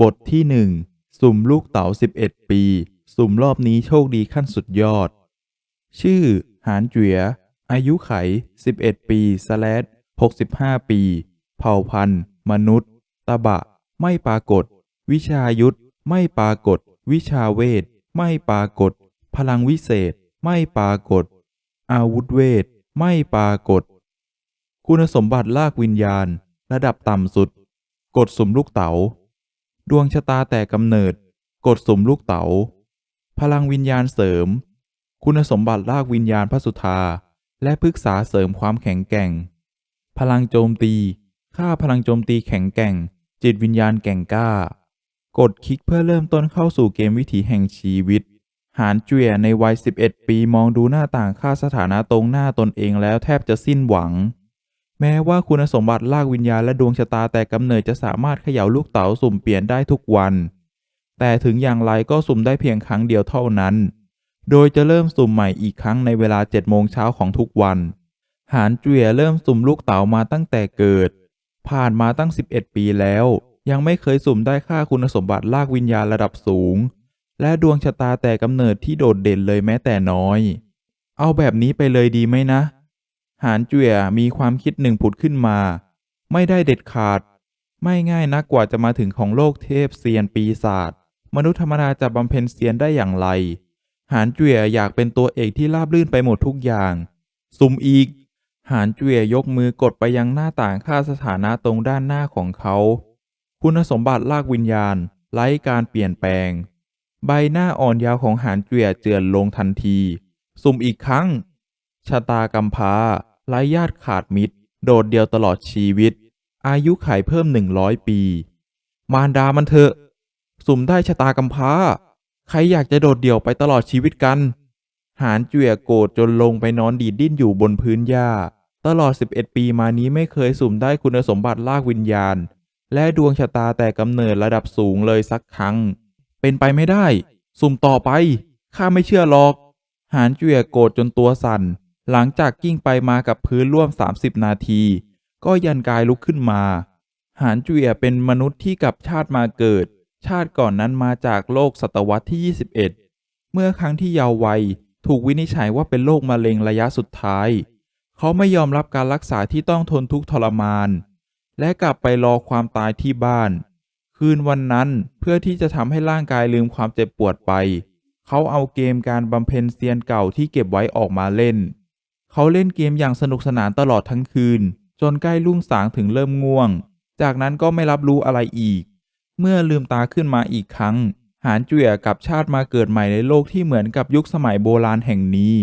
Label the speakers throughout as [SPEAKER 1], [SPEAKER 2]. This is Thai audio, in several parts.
[SPEAKER 1] บทที่หนึ่งสุ่มลูกเต๋า11 ปี สุ่มรอบนี้โชคดีขั้นสุดยอด ชื่อ หานเจีย อายุไข 11 ปีสแลด65 ปี เผ่าพันธุ์ มนุษย์ ตะบะ ไม่ปรากฏ วิชายุทธ ไม่ปรากฏ วิชาเวท ไม่ปรากฏ พลังวิเศษ ไม่ปรากฏ อาวุธเวท ไม่ปรากฏ คุณสมบัติลากวิญญาณ ระดับต่ำสุด กดสุ่มลูกเต๋า ดวงชะตาแต่กำเนิด กดสมลูกเต๋า พลังวิญญาณเสริม คุณสมบัติลากวิญญาณพระสุธา และพฤกษาเสริมความแข็งแกร่ง พลังโจมตี ค่าพลังโจมตีแข็งแกร่ง จิตวิญญาณแก่งกล้า กดคลิกเพื่อเริ่มต้นเข้าสู่เกมวิถีแห่งชีวิต หานเจียในวัย 11 ปีมองดูหน้าต่างค่าสถานะตรงหน้าตนเองแล้วแทบจะสิ้นหวัง แม้ว่าคุณสมบัติลากวิญญาณและดวงชะตาแต่กำเนิดจะสามารถเขย่าลูกเต๋าสุ่มเปลี่ยนได้ทุกวัน แต่ถึงอย่างไรก็สุ่มได้เพียงครั้งเดียวเท่านั้น โดยจะเริ่มสุ่มใหม่อีกครั้งในเวลา7โมงเช้าของทุกวัน หานเจียเริ่มสุ่มลูกเต๋ามาตั้งแต่เกิด ผ่านมาตั้ง 11 ปีแล้ว ยังไม่เคยสุ่มได้ค่าคุณสมบัติลากวิญญาณระดับสูง และดวงชะตาแต่กำเนิดที่โดดเด่นเลยแม้แต่น้อย เอาแบบนี้ไปเลยดีไหมนะ หานเจียมีความคิดหนึ่งผุดขึ้นมา ไม่ได้เด็ดขาด ไม่ง่ายนักกว่าจะมาถึงของโลกเทพเซียนปีศาจมนุษย์ธรรมดาจะบำเพ็ญเซียนได้อย่างไร หานเจียอยากเป็นตัวเอกที่ราบรื่นไปหมดทุกอย่างสุ่มอีก หานเจียยกมือกดไปยังหน้าต่างค่าสถานะตรงด้านหน้าของเขา คุณสมบัติลากวิญญาณ ไร้การเปลี่ยนแปลง ใบหน้าอ่อนยาวของหานเจียเจือนลงทันทีสุ่มอีกครั้งชะตากำพร้า ไร้ญาติขาดมิตร โดดเดียวตลอดชีวิต อายุไขเพิ่มหนึ่งร้อยปี มารดามันเถอะ สุ่มได้ชะตากำพร้า ใครอยากจะโดดเดี่ยวไปตลอดชีวิตกัน หานเจียโกรธจนลงไปนอนดีดดิ้นอยู่บนพื้นหญ้า ตลอด 11 ปีมานี้ไม่เคยสุ่มได้คุณสมบัติลากวิญญาณ และดวงชะตาแต่กำเนิดระดับสูงเลยสักครั้ง เป็นไปไม่ได้ สุ่มต่อไปข้าไม่เชื่อหรอก หานเจียโกรธจนตัวสั่น หลังจากกิ้งไปมากับพื้นร่วม 30 นาที ก็ยันกายลุกขึ้นมา หานจุเจียเป็นมนุษย์ที่กับชาติมาเกิด ชาติก่อนนั้นมาจากโลกศตวรรษที่ 21 เมื่อครั้งที่เยาว์วัย ถูกวินิจฉัยว่าเป็นโรคมะเร็งระยะสุดท้าย เขาไม่ยอมรับการรักษาที่ต้องทนทุกข์ทรมาน และกลับไปรอความตายที่บ้าน คืนวันนั้นเพื่อที่จะทำให้ร่างกายลืมความเจ็บปวดไป เขาเอาเกมการบำเพ็ญเซียนเก่าที่เก็บไว้ออกมาเล่น เขาเล่นเกมอย่างสนุกสนานตลอดทั้งคืน จนใกล้รุ่งสางถึงเริ่มง่วง จากนั้นก็ไม่รับรู้อะไรอีก เมื่อลืมตาขึ้นมาอีกครั้ง หานเจียกับชาติมาเกิดใหม่ในโลกที่เหมือนกับยุคสมัยโบราณแห่งนี้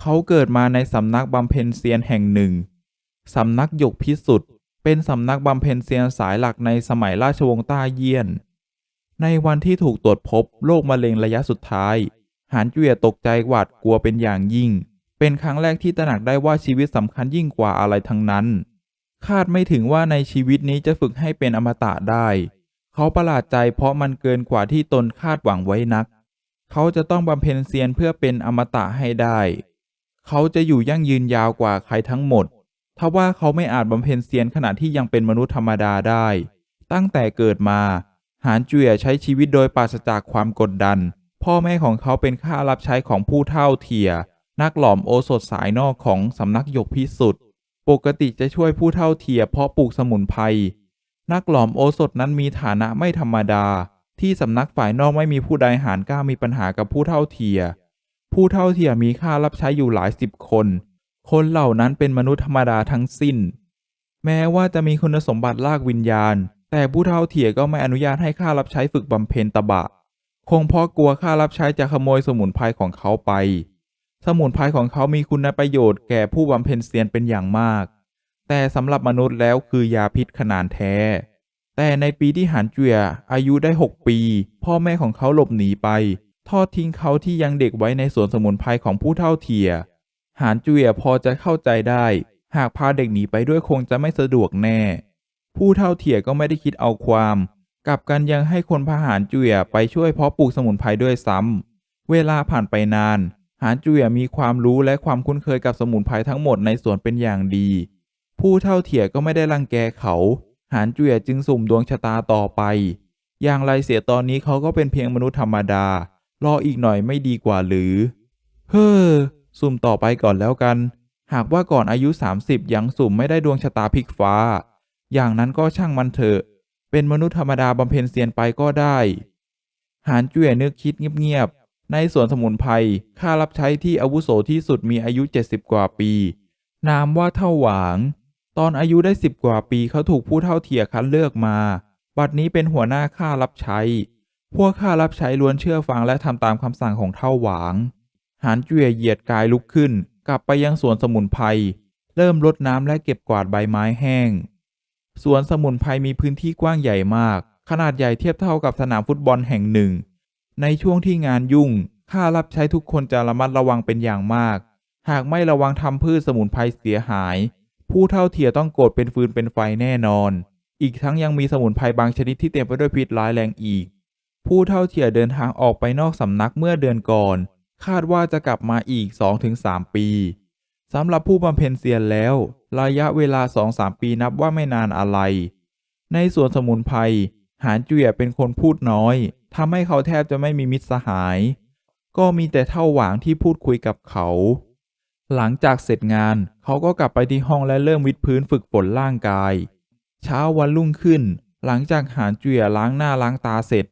[SPEAKER 1] เขาเกิดมาในสำนักบำเพ็ญเซียนแห่งหนึ่ง สำนักหยกพิสุทธิ์เป็นสำนักบำเพ็ญเซียนสายหลักในสมัยราชวงศ์ต้าเยี่ยน ในวันที่ถูกตรวจพบโรคมะเร็งระยะสุดท้าย หานเจียตกใจหวาดกลัวเป็นอย่างยิ่ง เป็นครั้งแรกที่ตระหนักได้ว่าชีวิตสำคัญยิ่งกว่าอะไรทั้งนั้น คาดไม่ถึงว่าในชีวิตนี้จะฝึกให้เป็นอมตะได้ เขาประหลาดใจเพราะมันเกินกว่าที่ตนคาดหวังไว้นัก เขาจะต้องบำเพ็ญเซียนเพื่อเป็นอมตะให้ได้ เขาจะอยู่ยั่งยืนยาวกว่าใครทั้งหมดทว่าเขาไม่อาจบำเพ็ญเซียนขณะที่ยังเป็นมนุษย์ธรรมดาได้ ตั้งแต่เกิดมา หานเจียใช้ชีวิตโดยปราศจากความกดดัน พ่อแม่ของเขาเป็นข้ารับใช้ของผู้เฒ่าเถีย นักหลอมโอสถสายนอกของสำนักหยกพิสุทธิ์ปกติจะช่วยผู้เฒ่าเถียเพาะปลูกสมุนไพรนักหลอมโอสถนั้นมีฐานะไม่ธรรมดา ที่สำนักฝ่ายนอกไม่มีผู้ใดหารกล้ามีปัญหากับผู้เฒ่าเถีย ผู้เฒ่าเถียมีข้ารับใช้อยู่หลายสิบคน คนเหล่านั้นเป็นมนุษย์ธรรมดาทั้งสิ้น แม้ว่าจะมีคุณสมบัติลากวิญญาณ แต่ผู้เฒ่าเถียก็ไม่อนุญาตให้ข้ารับใช้ฝึกบำเพ็ญตบะ คงเพราะกลัวข้ารับใช้จะขโมยสมุนไพรของเขาไป สมุนไพรของเขามีคุณประโยชน์แก่ผู้บำเพ็ญเซียนเป็นอย่างมาก แต่สำหรับมนุษย์แล้วคือยาพิษขนาดแท้ แต่ในปีที่หานเจียอายุได้ 6 ปี พ่อแม่ของเขาหลบหนีไป ทอดทิ้งเขาที่ยังเด็กไว้ในสวนสมุนไพรของผู้เฒ่าเถีย หานเจียพอจะเข้าใจได้ หากพาเด็กหนีไปด้วยคงจะไม่สะดวกแน่ ผู้เฒ่าเถียก็ไม่ได้คิดเอาความกลับกันยังให้คนพาหานเจียไปช่วยเพาะปลูกสมุนไพรด้วยซ้ำ เวลาผ่านไปนาน หานจียมีความรู้และความคุ้นเคยกับสมุนไพรทั้งหมดในสวนเป็นอย่างดี ผู้เฒ่าเถียก็ไม่ได้รังแกเขา หานจียจึงสุ่มดวงชะตาต่อไป อย่างไรเสียตอนนี้เขาก็เป็นเพียงมนุษย์ธรรมดา รออีกหน่อยไม่ดีกว่าหรือ เฮ้อ สุ่มต่อไปก่อนแล้วกัน หากว่าก่อนอายุ 30 ยังสุ่มไม่ได้ดวงชะตาพลิกฟ้า อย่างนั้นก็ช่างมันเถอะ เป็นมนุษย์ธรรมดาบำเพ็ญเซียนไปก็ได้ หานจุ๋ยนึกคิดเงียบๆ ในสวนสมุนไพรข้ารับใช้ที่อาวุโสที่สุดมีอายุ 70 กว่าปี นามว่าเท่าหวาง ตอนอายุได้ 10 กว่าปีเขาถูกผู้เท่าเทียคัดเลือกมา บัดนี้เป็นหัวหน้าข้ารับใช้ พวกข้ารับใช้ล้วนเชื่อฟังและทำตามคำสั่งของเท่าหวางหานจุ๋ยเหยียดกายลุกขึ้น กลับไปยังสวนสมุนไพรเริ่มรดน้ำและเก็บกวาดใบไม้แห้ง สวนสมุนไพรมีพื้นที่กว้างใหญ่มาก ขนาดใหญ่เทียบเท่ากับสนามฟุตบอลแห่งหนึ่ง ในช่วงที่งานยุ่ง ข้ารับใช้ทุกคนจะระมัดระวังเป็นอย่างมาก หากไม่ระวังทำพืชสมุนไพรเสียหาย ผู้เท่าเทียต้องโกรธเป็นฟืนเป็นไฟแน่นอน อีกทั้งยังมีสมุนไพรบางชนิดที่เต็มไปด้วยพิษร้ายแรงอีก ผู้เท่าเทียเดินทางออกไปนอกสำนักเมื่อเดือนก่อน คาดว่าจะกลับมาอีก 2-3 ปีสำหรับผู้บำเพ็ญเซียนแล้ว ระยะเวลา 2-3 ปีนับว่าไม่นานอะไร ในส่วนสมุนไพร หานเจุยเป็นคนพูดน้อยทำให้เขาแทบจะไม่มีมิตรสหาย ก็มีแต่เท่าหวางที่พูดคุยกับเขา หลังจากเสร็จงานเขาก็กลับไปที่ห้องและเริ่มวิดพื้นฝึกฝนร่างกาย เช้าวันรุ่งขึ้น หลังจากหานเจุยล้างหน้าล้างตาเสร็จ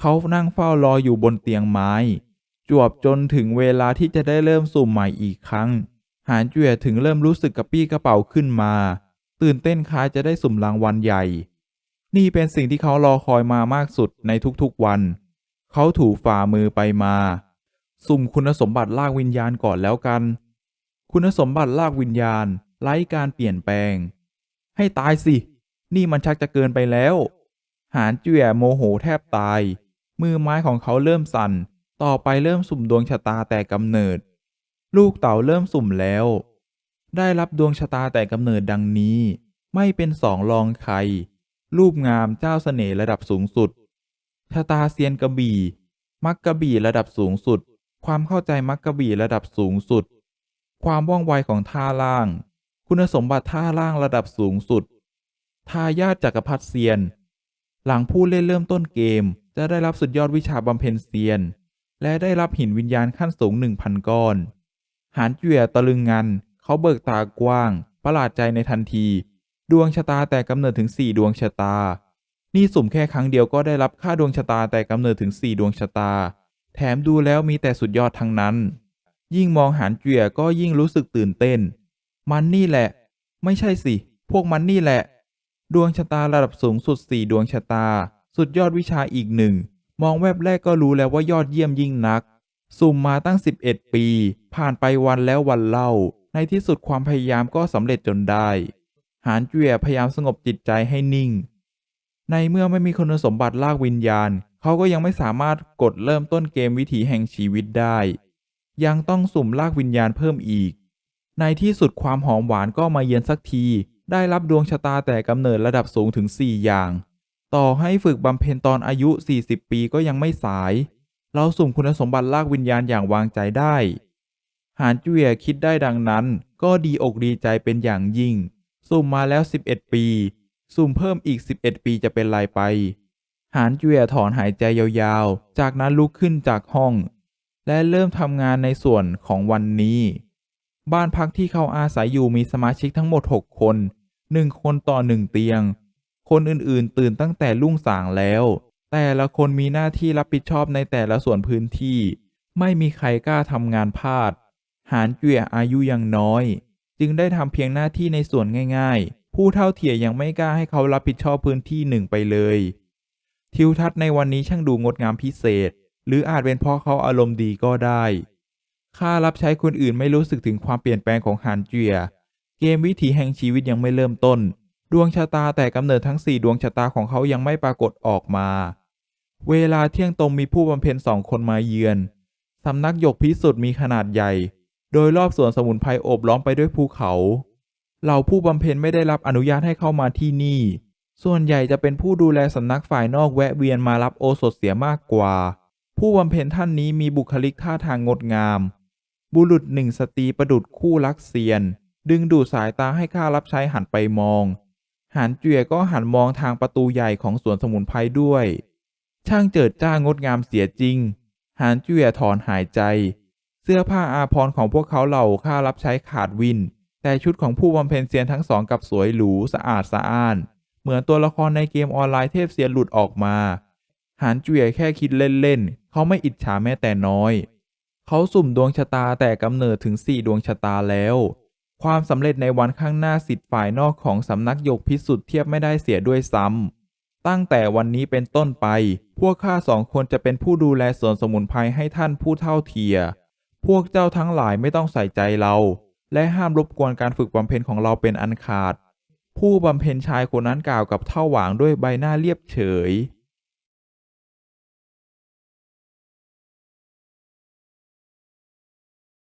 [SPEAKER 1] เขานั่งเฝ้ารออยู่บนเตียงไม้ จวบจนถึงเวลาที่จะได้เริ่มสุ่มใหม่อีกครั้ง หานเจุยถึงเริ่มรู้สึกกระปี้กระเป๋าขึ้นมา ตื่นเต้นคล้ายจะได้สุ่มรางวัลใหญ่ นี่เป็นสิ่งที่เขารอคอยมามากสุดในทุกๆวัน เขาถูฝ่ามือไปมา สุ่มคุณสมบัติลากวิญญาณก่อนแล้วกัน คุณสมบัติลากวิญญาณไร้การเปลี่ยนแปลง ให้ตายสิ นี่มันชักจะเกินไปแล้ว หานเจียโมโหแทบตาย มือไม้ของเขาเริ่มสั่น ต่อไปเริ่มสุ่มดวงชะตาแต่กำเนิด ลูกเต่าเริ่มสุ่มแล้ว ได้รับดวงชะตาแต่กำเนิดดังนี้ ไม่เป็นสองรองใคร รูปงามเจ้าเสน่ห์ระดับสูงสุดชะตาเซียนกระบี่ มักกระบี่ระดับสูงสุด ความเข้าใจมักกระบี่ระดับสูงสุด ความว่องไวของท่าล่าง คุณสมบัติท่าล่างระดับสูงสุด ทายาทจักรพรรดิเซียน หลังผู้เล่นเริ่มต้นเกม จะได้รับสุดยอดวิชาบำเพ็ญเซียน และได้รับหินวิญญาณขั้นสูงหนึ่งพันก้อน หานเจียตะลึงงัน เขาเบิกตากว้าง ประหลาดใจในทันที ดวงชะตาแต่กำเนิดถึงสี่ดวงชะตา นี่สุ่มแค่ครั้งเดียวก็ได้รับค่าดวงชะตาแต่กำเนิดถึงสี่ดวงชะตา แถมดูแล้วมีแต่สุดยอดทั้งนั้น ยิ่งมองหานเจียก็ยิ่งรู้สึกตื่นเต้น มันนี่แหละ ไม่ใช่สิ พวกมันนี่แหละ ดวงชะตาระดับสูงสุดสี่ดวงชะตา สุดยอดวิชาอีกหนึ่ง มองแวบแรกก็รู้แล้วว่ายอดเยี่ยมยิ่งนัก สุ่มมาตั้ง 11 ปี ผ่านไปวันแล้ววันเล่า ในที่สุดความพยายามก็สำเร็จจนได้ หานเจียพยายามสงบจิตใจให้นิ่ง ในเมื่อไม่มีคุณสมบัติลากวิญญาณ เขาก็ยังไม่สามารถกดเริ่มต้นเกมวิถีแห่งชีวิตได้ ยังต้องสุ่มลากวิญญาณเพิ่มอีก ในที่สุดความหอมหวานก็มาเยือนสักที ได้รับดวงชะตาแต่กำเนิดระดับสูงถึง 4 อย่าง ต่อให้ฝึกบำเพ็ญตอนอายุ 40 ปีก็ยังไม่สาย เราสุ่มคุณสมบัติลากวิญญาณอย่างวางใจได้ หานจุเอียคิดได้ดังนั้น ก็ดีอกดีใจเป็นอย่างยิ่ง สุ่มมาแล้ว 11 ปี สุ่มเพิ่มอีก 11 ปีจะเป็นไรไป หานจุเอียถอนหายใจยาวๆ จากนั้นลุกขึ้นจากห้อง และเริ่มทำงานในส่วนของวันนี้ บ้านพักที่เขาอาศัยอยู่มีสมาชิกทั้งหมด 6 คน 1 คนต่อ 1 เตียง คนอื่นๆ ตื่นตั้งแต่รุ่งสางแล้ว แต่ละคนมีหน้าที่รับผิดชอบในแต่ละส่วนพื้นที่ ไม่มีใครกล้าทำงานพลาด หานเจียอายุยังน้อย จึงได้ทำเพียงหน้าที่ในส่วนง่ายๆ ผู้เท่าเทียยังไม่กล้าให้เขารับผิดชอบพื้นที่หนึ่งไปเลย ทิวทัศน์ในวันนี้ช่างดูงดงามพิเศษ หรืออาจเป็นเพราะเขาอารมณ์ดีก็ได้ข้ารับใช้คนอื่นไม่รู้สึกถึงความเปลี่ยนแปลงของหานเจีย เกมวิถีแห่งชีวิตยังไม่เริ่มต้น ดวงชะตาแต่กำเนิดทั้งสี่ดวงชะตาของเขายังไม่ปรากฏออกมา เวลาเที่ยงตรงมีผู้บำเพ็ญสองคนมาเยือนสำนักหยกพิสุทธิ์มีขนาดใหญ่ โดยรอบสวนสมุนไพรโอบล้อมไปด้วยภูเขาเหล่าผู้บำเพ็ญไม่ได้รับอนุญาตให้เข้ามาที่นี่ ส่วนใหญ่จะเป็นผู้ดูแลสำนักฝ่ายนอกแวะเวียนมารับโอสถเสียมากกว่า ผู้บำเพ็ญท่านนี้มีบุคลิกท่าทางงดงาม บุรุษหนึ่งสตรีประดุดคู่รักเซียน ดึงดูดสายตาให้ข้ารับใช้หันไปมองหันเจียก็หันมองทางประตูใหญ่ของสวนสมุนไพรด้วย ช่างเจิดจ้างดงามเสียจริงหานเจียถอนหายใจ เสื้อผ้าอาภรณ์ของพวกเขาเหล่าค่ารับใช้ขาดวิน แต่ชุดของผู้บำเพ็ญเซียนทั้งสองกับสวยหรูสะอาดสะอ้าน เหมือนตัวละครในเกมออนไลน์เทพเซียนหลุดออกมาหานเจียแค่คิดเล่นๆเขาไม่อิจฉาแม้แต่น้อย เขาสุ่มดวงชะตาแต่กำเนิดถึง4ดวงชะตาแล้ว ความสำเร็จในวันข้างหน้าสิทธิ์ฝ่ายนอกของสำนักยกพิสุทธิ์เทียบไม่ได้เสียด้วยซ้ำตั้งแต่วันนี้เป็นต้นไป พวกข้าสองคนจะเป็นผู้ดูแลสวนสมุนไพรให้ท่านผู้เท่าเทีย พวกเจ้าทั้งหลายไม่ต้องใส่ใจเรา และห้ามรบกวนการฝึกบำเพ็ญของเราเป็นอันขาด ผู้บำเพ็ญชายคนนั้นกล่าวกับเท่าหวางด้วยใบหน้าเรียบเฉย